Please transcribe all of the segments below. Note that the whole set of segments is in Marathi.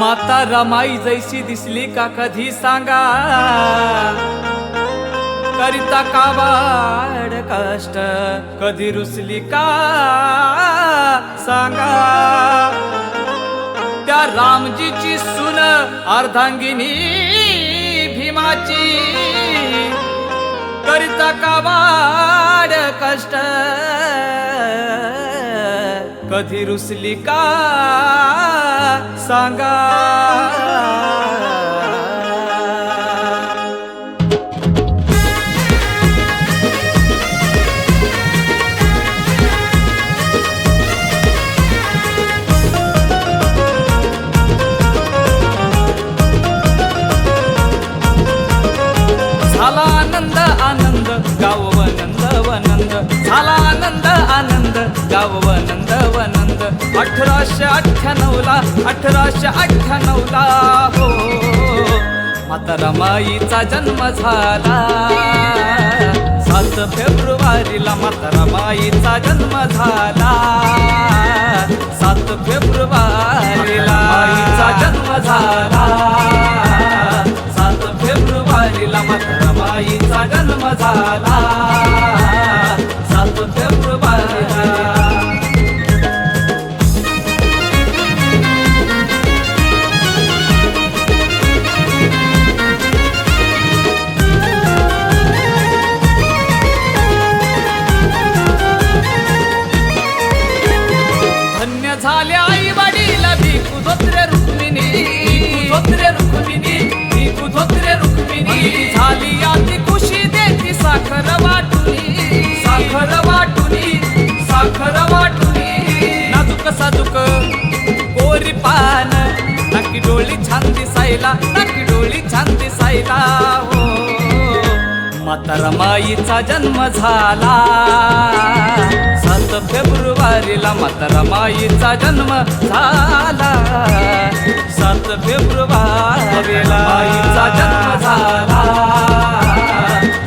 माता रमाई जैसी दिसली का कधी सांगा? करिता का कष्ट कधी रुसली का सांगा? त्या रामजीची सुन अर्धांगिनी भीमाची. करिता का कष्ट कधी रुसली का सांगा. झाला आनंद आनंद गाव वनंद वनंद झाला आनंद आनंद गाव वनंद अठराशे अठ्ठ्याण्णवला अठराशे अठ्ठ्याण्णवला हो. माता रमाईचा जन्म झाला. सात फेब्रुवारीला माता रमाईचा जन्म झाला. सात फेब्रुवारीला आईचा जन्म दिसायला नक्की डोळी छान दिसायला. हो माता रमाईचा जन्म झाला. सात फेब्रुवारीला माता माईचा जन्म झाला. सात फेब्रुवारीला आईचा जन्म झाला.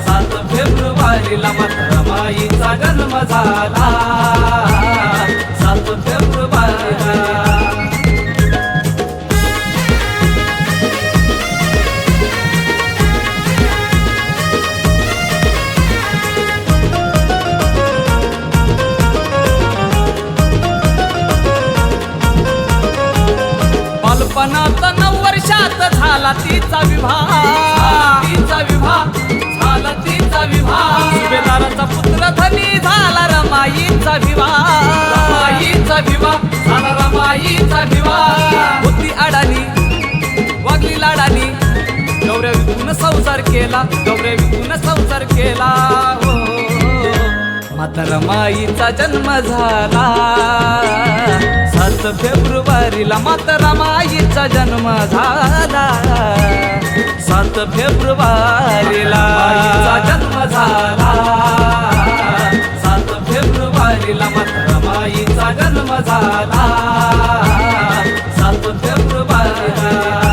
सात फेब्रुवारीला माता माईचा जन्म झाला. फक्त नऊ वर्षात झाला तिचा विवाह. तिचा विवाह झाला तिचा विवाह. सुभेदाराचा पुत्र धनी झाला रमाईचा विवाह. रमाईचा विवाह झाला रमाईचा विवाह. होती अडाणी वागली लाडानी गौऱ्या विकून संसार केला गौऱ्या विकून संसार केला. हो, हो, हो. माता रमाईचा जन्म झाला. सात फेब्रुवारीला माता रमाईचा जन्म झाला. सात फेब्रुवारीला जन्म झाला. सात फेब्रुवारीला माता रमाईचा जन्म झाला. सात फेब्रुवारीला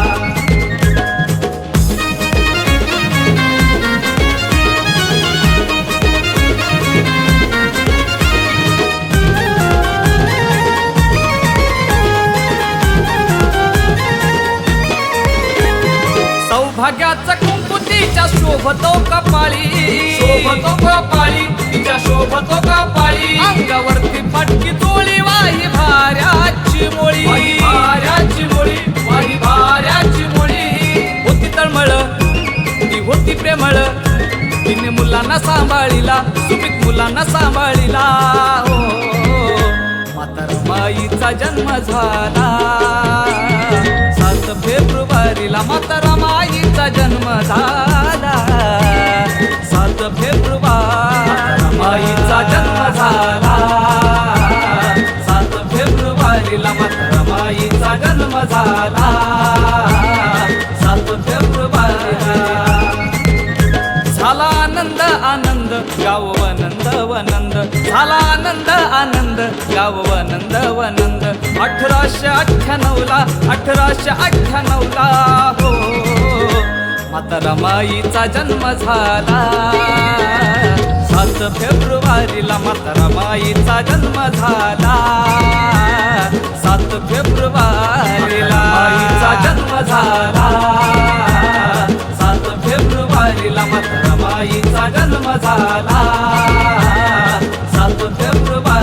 सौभाग्याचा कुंकू तिच्या शोभतो कपाळी शोभतो कपाळी तिच्या शोभतो कपाळी अंगावरती पटकी चोळी वाही भाऱ्याची मोळी. भाऱ्याची मोळी वाही भाऱ्याची मोळी. होती तळमळ ती होती प्रेमळ. तिने मुलांना सांभाळीला सुमित मुलांना सांभाळीला. हो माता रमाईचा जन्म झाला. जन्म झाला झाला आनंद आनंद गाव वनंद वनंद. झाला आनंद आनंद गाव वनंद वनंद. अठराशे अठ्ठ्याण्णवला अठराशे अठ्ठ्याण्णवला हो. माता रमाईचा जन्म झाला. सात फेब्रुवारीला माता रमाईचा जन्म झाला. सात फेब्रुवारी जन्म झाला. सातोत्य प्रभा